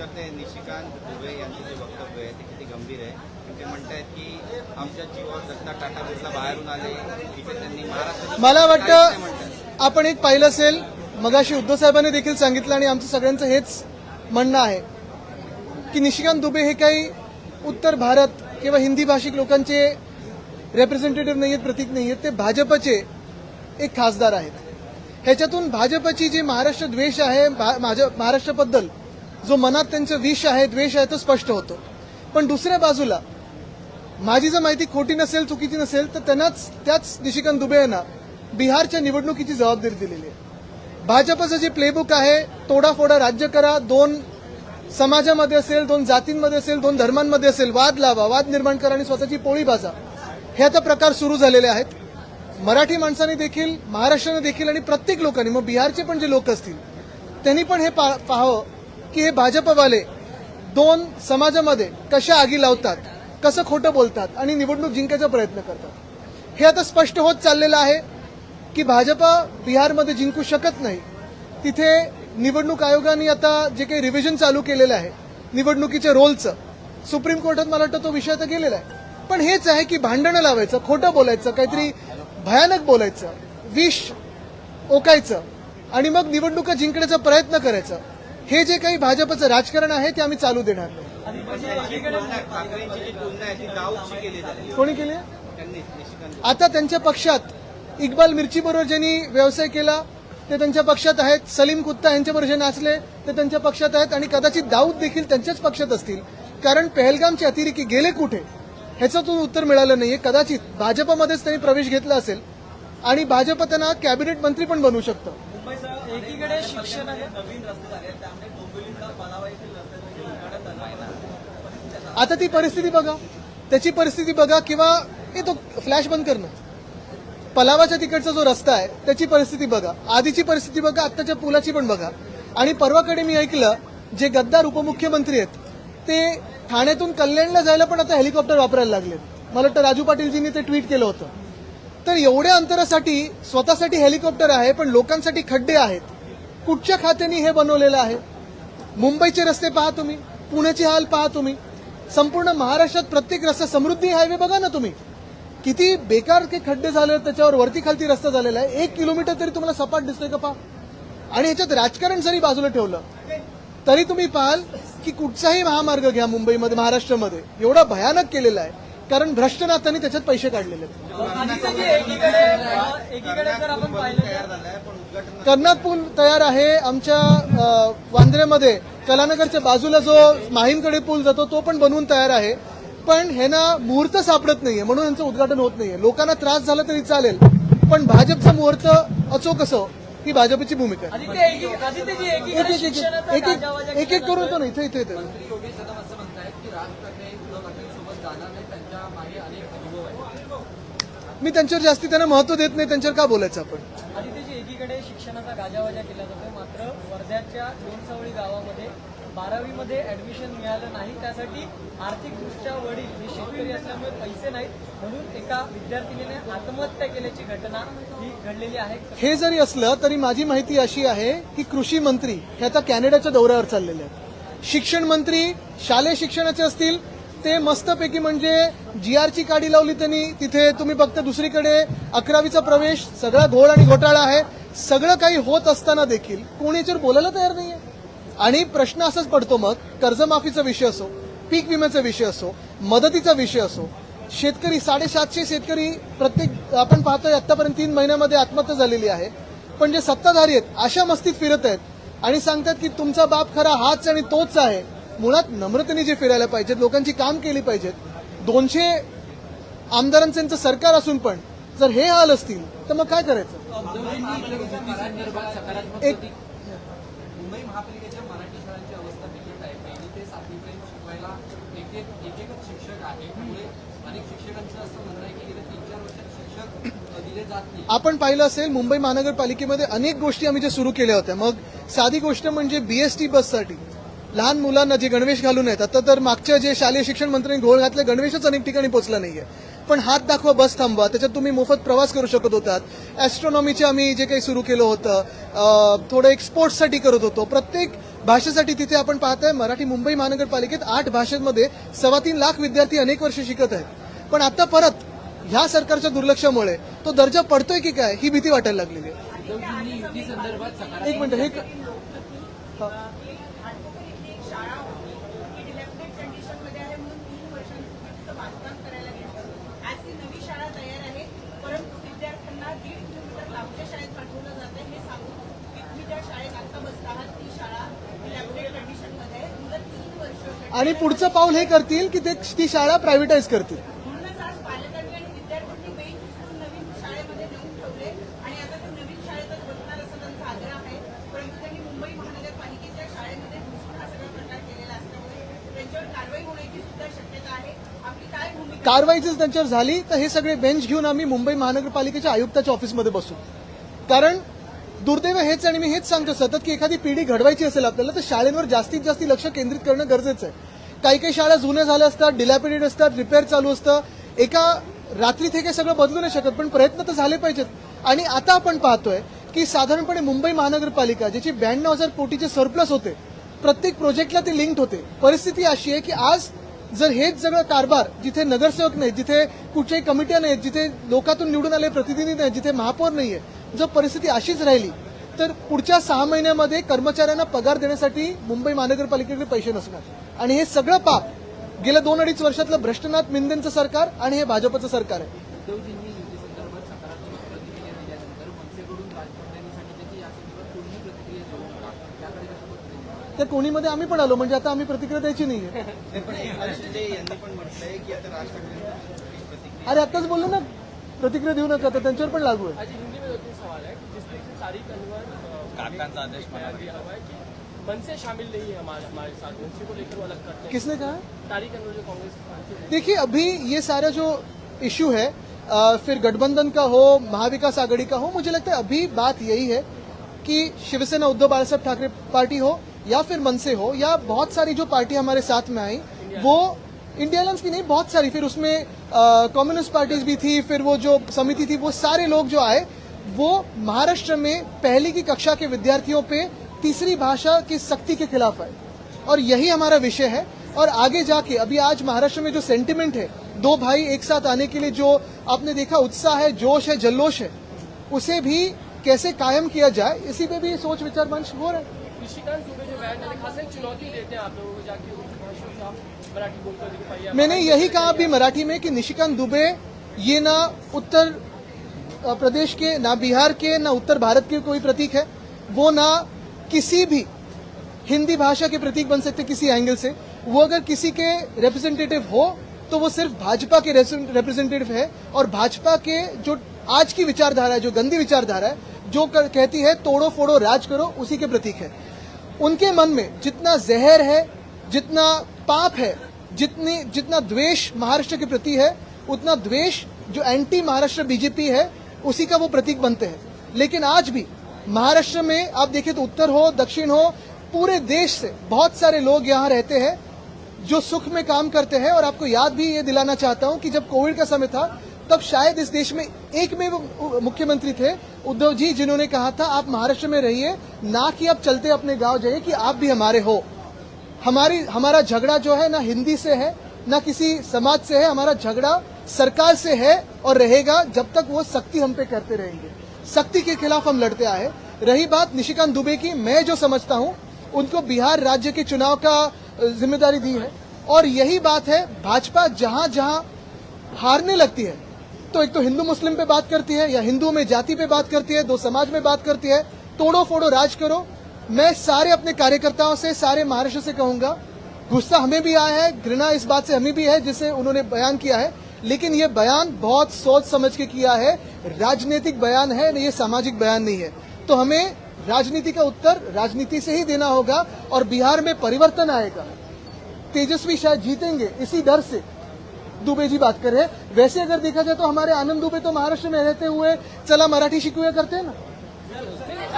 Sir ते निशिकांत दुबे यांचं जे वक्तव्य आहे ते किती गंभीर आहे. ते म्हणतायत की आमच्या जीवावर दत्ता टाटा बिर्ला बाहेरून आले तिथे त्यांनी महाराष्ट्र मला वाटतं आपण एक पाहिलं असेल मगाशी उद्धव साहेबांनी देखील सांगितलं आणि आमचं सगळ्यांचं हेच म्हणणं आहे की निशिकांत दुबे हे काही उत्तर भारत किंवा हिंदी भाषिक लोकांचे रेप्रेझेंटेटिव्ह नाही आहेत प्रतीक नाही आहेत ते भाजपचे एक खासदार आहेत. ह्याच्यातून भाजपची जी महाराष्ट्र द्वेष आहे महाराष्ट्राबद्दल जो मनात त्यांचं विष आहे द्वेष आहे तो स्पष्ट होतो. पण दुसऱ्या बाजूला माझी जर माहिती खोटी नसेल चुकीची नसेल तर त्यांनाच त्याच निशिकांत दुबे यांना बिहारच्या निवडणुकीची जबाबदारी दिलेली आहे. भाजपचं जे प्लेबुक आहे तोडाफोडा राज्य करा दोन समाजामध्ये असेल दोन जातींमध्ये असेल दोन धर्मांमध्ये असेल वाद लावा वाद निर्माण करा आणि स्वतःची पोळी बाजा हे आता प्रकार सुरू झालेले आहेत. मराठी माणसाने देखील महाराष्ट्राने देखील आणि प्रत्येक लोकांनी मग बिहारचे पण जे लोक असतील त्यांनी पण हे पाहावं. की हे भाजपवाले दोन समाजामध्ये कशा आगी लावतात कसं खोटं बोलतात आणि निवडणूक जिंकायचा प्रयत्न करतात. हे आता स्पष्ट होत चाललेलं आहे की भाजप बिहारमध्ये जिंकू शकत नाही. तिथे निवडणूक आयोगाने आता जे काही रिव्हिजन चालू केलेलं आहे निवडणुकीच्या रोलचं सुप्रीम कोर्टात मला वाटतं तो विषय आता गेलेला आहे. पण हेच आहे की भांडणं लावायचं खोटं बोलायचं काहीतरी भयानक बोलायचं विष ओकायचं आणि मग निवडणुका जिंकण्याचा प्रयत्न करायचा. हे जे काही भाजपचं राजकारण आहे ते आम्ही चालू देणार ती कोणी केली? आता त्यांच्या पक्षात इक्बाल मिर्ची बरोबर ज्यांनी व्यवसाय केला ते त्यांच्या पक्षात आहेत. सलीम कुत्ता यांच्याबरोबर जे नाचले ते त्यांच्या पक्षात आहेत. आणि कदाचित दाऊद देखील त्यांच्याच पक्षात असतील. कारण पहलगामचे अतिरेकी गेले कुठे? ह्याचं उत्तर मिळालं नाहीये. कदाचित भाजपमध्येच त्यांनी प्रवेश घेतला असेल. आणि भाजप त्यांना कॅबिनेट मंत्री पण बनवू शकतं. एकीकडे शिक्षण आता ती परिस्थिती बघा. त्याची परिस्थिती बघा किंवा हे तो फ्लॅश बंद करणं. पलावाच्या तिकडचा जो रस्ता आहे त्याची परिस्थिती बघा. आधीची परिस्थिती बघा आत्ताच्या पुलाची पण बघा. आणि परवाकडे मी ऐकलं जे गद्दार उपमुख्यमंत्री आहेत ते ठाण्यातून कल्याणला जायला पण आता हेलिकॉप्टर वापरायला लागलेत. मला वाटतं राजू पाटीलजींनी ते ट्विट केलं होतं. तर एवढ्या अंतरासाठी स्वतःसाठी हेलिकॉप्टर आहे पण लोकांसाठी खड्डे आहेत. कुठच्या खात्याने हे बनवलेलं आहे? मुंबईचे रस्ते पहा तुम्ही पुण्याची हाल पहा तुम्ही. संपूर्ण महाराष्ट्रात प्रत्येक रस्ता समृद्धी हायवे बघा ना तुम्ही. किती बेकार के खड्डे झाले त्याच्यावर वरती खालती रस्ता झालेला आहे. एक किलोमीटर तरी तुम्हाला सपाट दिसतोय का पहा? आणि ह्याच्यात राजकारण जरी बाजूला ठेवलं तरी तुम्ही पाहाल की कुठचाही महामार्ग घ्या मुंबईमध्ये महाराष्ट्रामध्ये. एवढा भयानक केलेला आहे. कारण भ्रष्टनाथांनी त्याच्यात पैसे काढलेले कर्नाट पूल तयार आहे आमच्या अ, वांद्र्यामध्ये कलानगरच्या बाजूला जो माहीमकडे पूल जातो तो पण बनवून तयार आहे. पण हे ना मुहूर्त सापडत नाहीये म्हणून यांचं उद्घाटन होत नाहीये. लोकांना त्रास झाला तरी चालेल पण भाजपचा मुहूर्त अचोक असो ही भाजपची भूमिका आहे. एकी- एक करून तो ना इथे इथे इथे योगेश कदम असं म्हणतायत की राज ठाकरे उद्धव ठाकरेंसोबत जाणार नाही त्यांच्या मागे अनेक अनुभव आहेत मी त्यांच्यावर जास्ती त्यांना महत्त्व देत नाही त्यांच्यावर का बोलायचं आपण? एकीकडे शिक्षणाचा गाजावाजा केला जातो मात्र वर्ध्याच्या लोणसावळी गावामध्ये बारावीमध्ये ऍडमिशन मिळालं नाही. त्यासाठी आर्थिकदृष्ट्या वडील हे शेतकरी असल्यामुळे पैसे नाहीत म्हणून एका विद्यार्थिनीने आत्महत्या केल्याची घटना ही घडलेली आहे. हे जरी असलं तरी माझी माहिती अशी आहे की कृषी मंत्री हे आता कॅनडाच्या दौऱ्यावर चाललेले आहेत. शिक्षण मंत्री शालेय शिक्षणाचे असतील ते मस्तपैकी म्हणजे जी आरची काडी लावली त्यांनी. तिथे तुम्ही बघता दुसरीकडे अकरावीचा प्रवेश सगळा घोळ आणि घोटाळा आहे. सगळं काही होत असताना देखील कोणी याच्यावर बोलायला तयार नाहीये. आणि प्रश्न असाच पडतो मग कर्जमाफीचा विषय असो पीक विम्याचा विषय असो मदतीचा विषय असो शेतकरी साडेसातशे शेतकरी प्रत्येक आपण पाहतोय आतापर्यंत तीन महिन्यामध्ये आत्महत्या झालेली आहे. पण जे सत्ताधारी आहेत अशा मस्तीत फिरत आहेत आणि सांगतात की तुमचा बाप खरा हाच आणि तोच आहे. मुळात नम्रतेने जे फिरायला पाहिजेत लोकांची काम केली पाहिजेत दोनशे आमदारांचं सरकार असून पण जर हे हाल असतील तर मग काय करायचं? एक आपण पाहिलं असेल मुंबई महानगरपालिकेमध्ये अनेक गोष्टी आम्ही जे सुरू केल्या होत्या. मग साधी गोष्ट म्हणजे बीएसटी बससाठी लहान मुलांना जे गणवेश घालून आहेत आता तर मागच्या जे शालेय शिक्षण मंत्र्यांनी घोळ घातले गणवेशच अनेक ठिकाणी पोहोचला नाहीये. पण हात दाखवा बस थांबवा त्याच्यात तुम्ही मोफत प्रवास करू शकत होतात. ॲस्ट्रॉनॉमीचे आम्ही जे काही सुरू केलं होतं थोडं एक स्पोर्ट्ससाठी करत होतो. प्रत्येक भाषेसाठी तिथे आपण पाहताय मराठी मुंबई महानगरपालिकेत आठ भाषांमध्ये सव्वा तीन लाख विद्यार्थी अनेक वर्ष शिकत आहेत. पण आता परत ह्या सरकारच्या दुर्लक्षामुळे तो दर्जा पडतोय की काय ही भीती वाटायला लागलेली आहे. एक मिनिट हे क- शाळा होती ती डिलेक्टेड कंडिशनमध्ये आहे म्हणून तीन वर्षांपूर्वी तिचं बांधकाम करायला गेलं आज ती नवी शाळा तयार आहे परंतु विद्यार्थ्यांना दीड किलोमीटर लांबच्या शाळेत पाठवलं जाते हे सांगून की तुम्ही ज्या शाळेत आता बसला आहात ती शाळा डिलेक्टेड कंडिशनमध्ये आहे मुलं तीन वर्ष आणि पुढचं पाऊल हे करतील की ते ती शाळा प्रायव्हेटाईज करतील. कारवाई जर त्यांच्यावर झाली तर हे सगळे बेंच घेऊन आम्ही मुंबई महानगरपालिकेच्या आयुक्ताच्या ऑफिसमध्ये बसू. कारण दुर्दैव हेच आणि मी हेच सांगतो सतत की एखादी पिढी घडवायची असेल आपल्याला तर शाळेंवर जास्तीत जास्त लक्ष केंद्रित करणं गरजेचं आहे. काही काही शाळा जुन्या झाल्या असतात डिलॅपिडेड असतात रिपेअर चालू असतं. एका रात्रीत हे काही सगळं बदलू नाही शकत पण प्रयत्न तर झाले पाहिजेत. आणि आता आपण पाहतोय की साधारणपणे मुंबई महानगरपालिका ज्याची ब्याण्णव हजार कोटीचे सरप्लस होते प्रत्येक प्रोजेक्टला ते लिंक्ड होते. परिस्थिती अशी आहे की आज जर हेच सगळं कारभार जिथे नगरसेवक नाहीत जिथे कुठच्याही कमिट्या नाहीत जिथे लोकातून निवडून आले प्रतिनिधी नाहीत जिथे महापौर नाहीये जर परिस्थिती अशीच राहिली तर पुढच्या सहा महिन्यामध्ये कर्मचाऱ्यांना पगार देण्यासाठी मुंबई महानगरपालिकेकडे पैसे नसणार. आणि हे सगळं पाप गेल्या दोन अडीच वर्षातलं भ्रष्टनाथ मिंदेंचं सरकार आणि हे भाजपचं सरकार आहे? त्या कोणीमध्ये आम्ही पण आलो म्हणजे आता आम्ही प्रतिक्रिया द्यायची नाहीये. नाही, पण एकनाथ शिंदे यांनी पण म्हटलंय की आता राज ठाकरेंची प्रतिक्रिया. अरे आताच बोललो ना प्रतिक्रिया देऊ नका तर त्यांच्यावर पण लागू आहे. काकांचा आदेश मला दिया। हुआ है कि मनसे शामिल नहीं है हमारे हमारे साथ मनसे को लेकर अलग करते हैं। किसने कहा? तारीख अनवर जो कांग्रेस देखिए अभी ये सारा जो इश्यू है फिर गठबंधन का हो महाविकास आघाड़ी का हो मुझे लगता है अभी बात यही है कि शिवसेना उद्धव बाला साहब ठाकरे पार्टी हो या फिर मनसे हो या बहुत सारी जो पार्टी हमारे साथ में आई वो इंडिया अलायंस की नहीं बहुत सारी फिर उसमें कम्युनिस्ट पार्टीज़ भी थी फिर वो जो समिति थी वो सारे लोग जो आए वो महाराष्ट्र में पहली की कक्षा के विद्यार्थियों पे तीसरी भाषा की सख्ती के खिलाफ है। और यही हमारा विषय है। और आगे जाके अभी आज महाराष्ट्र में जो सेंटिमेंट है दो भाई एक साथ आने के लिए जो आपने देखा उत्साह है जोश है जल्लोश है उसे भी कैसे कायम किया जाए इसी पे भी सोच विचार मंच हो रहा है। मैंने यही कहा अभी मराठी में कि निशिकांत दुबे ये ना उत्तर प्रदेश के ना बिहार के ना उत्तर भारत के कोई प्रतीक है। वो ना किसी भी हिंदी भाषा के प्रतीक बन सकते किसी एंगल से। वो अगर किसी के रिप्रेजेंटेटिव हो तो वो सिर्फ़ भाजपा के रिप्रेजेंटेटिव है। और भाजपा के जो आज की विचारधारा है जो गंदी विचारधारा है जो कर, कहती है तोड़ो फोड़ो राज करो उसी के प्रतीक है। उनके मन में जितना जहर है जितना पाप है जितनी जितना द्वेष महाराष्ट्र के प्रति है उतना द्वेष जो एंटी महाराष्ट्र बीजेपी है उसी का वो प्रतीक बनते हैं। लेकिन आज भी, महाराष्ट्र में, आप देखिए तो उत्तर हो, दक्षिण हो, पूरे देश से बहुत सारे लोग यहाँ रहते हैं, जो सुख में काम करते हैं। और आपको याद भी ये दिलाना चाहता हूँ कि जब कोविड का समय था, तब शायद इस देश में एक में मुख्यमंत्री थे, उद्धव जी, जिन्होंने कहा था, आप महाराष्ट्र में रहिए, ना कि आप चलते अपने गाँव जाइए कि आप भी हमारे हो। हमारी, हमारा झगड़ा जो है ना हिंदी से है, ना किसी समाज से है, हमारा झगड़ा सरकार से है और रहेगा जब तक वो सख्ती हम पे करते रहेंगे। सख्ती के खिलाफ हम लड़ते आए। रही बात निशिकांत दुबे की, मैं जो समझता हूँ, उनको बिहार राज्य के चुनाव का ज़िम्मेदारी दी है। और यही बात है, भाजपा जहाँ जहाँ हारने लगती है तो एक तो हिंदू मुस्लिम पे बात करती है, या हिंदुओं में जाति पे बात करती है, दो समाज में बात करती है, तोड़ो फोड़ो राज करो। मैं सारे अपने कार्यकर्ताओं से, सारे महाराष्ट्र से कहूँगा, गुस्सा हमें भी आया है, घृणा इस बात से हमें भी है, जिसे उन्होंने बयान किया है लेकिन ये बयान बहुत सोच समझ के किया है। राजनीतिक बयान है ये सामाजिक बयान नहीं है। तो हमें राजनीति का उत्तर राजनीति से ही देना होगा और बिहार में परिवर्तन आएगा। तेजस्वी शायद जीतेंगे, इसी डर से। दुबे जी बात कर रहे हैं। वैसे अगर देखा जाए तो हमारे आनंद दुबे तो महाराष्ट्र में रहते हुए चला मराठी शिकवे करते हैं ना।